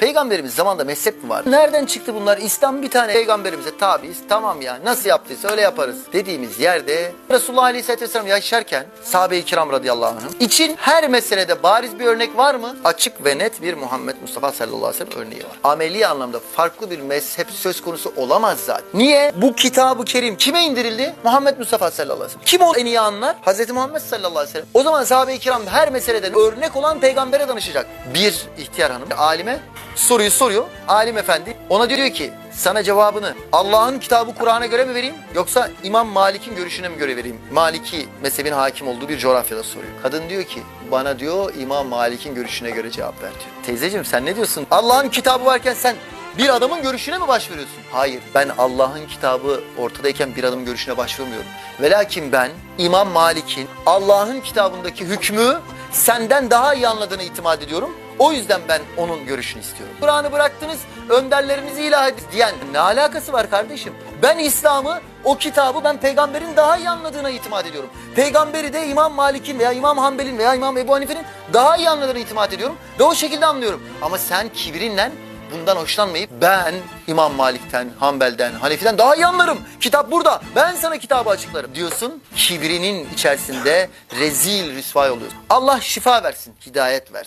Peygamberimiz zamanında mezhep mi var? Nereden çıktı bunlar? İslam bir tane peygamberimize tabiiz. Tamam ya nasıl yaptıysa öyle yaparız dediğimiz yerde Resulullah Aleyhisselatü Vesselam yaşarken sahabe-i kiram radıyallahu anh'ın için her meselede bariz bir örnek var mı? Açık ve net bir Muhammed Mustafa sallallahu aleyhi ve sellem örneği var. Ameli anlamda farklı bir mezhep söz konusu olamaz zaten. Niye? Bu kitabı kerim kime indirildi? Muhammed Mustafa sallallahu aleyhi ve sellem. Kim o en iyi anlar? Hazreti Muhammed sallallahu aleyhi ve sellem. O zaman sahabe-i kiram her meselede örnek olan peygambere danışacak. Bir ihtiyar hanım alime soruyu soruyor. Alim efendi ona diyor ki sana cevabını Allah'ın kitabı Kur'an'a göre mi vereyim yoksa İmam Malik'in görüşüne mi göre vereyim? Maliki mezhebin hakim olduğu bir coğrafyada soruyor. Kadın diyor ki bana diyor İmam Malik'in görüşüne göre cevap ver diyor. Teyzeciğim sen ne diyorsun? Allah'ın kitabı varken sen bir adamın görüşüne mi başvuruyorsun? Hayır ben Allah'ın kitabı ortadayken bir adamın görüşüne başvurmuyorum. Velakin ben İmam Malik'in Allah'ın kitabındaki hükmü senden daha iyi anladığını itimat ediyorum. O yüzden ben onun görüşünü istiyorum. Kur'an'ı bıraktınız, önderlerinizi ilah edin diyen ne alakası var kardeşim? Ben İslam'ı, o kitabı ben peygamberin daha iyi anladığına itimat ediyorum. Peygamberi de İmam Malik'in veya İmam Hanbel'in veya İmam Ebu Hanife'nin daha iyi anladığına itimat ediyorum. Ve o şekilde anlıyorum. Ama sen kibrinle bundan hoşlanmayıp ben İmam Malik'ten, Hanbel'den, Hanefi'den daha iyi anlarım. Kitap burada. Ben sana kitabı açıklarım diyorsun. Kibrinin içerisinde rezil rüsvay oluyorsun. Allah şifa versin, hidayet versin.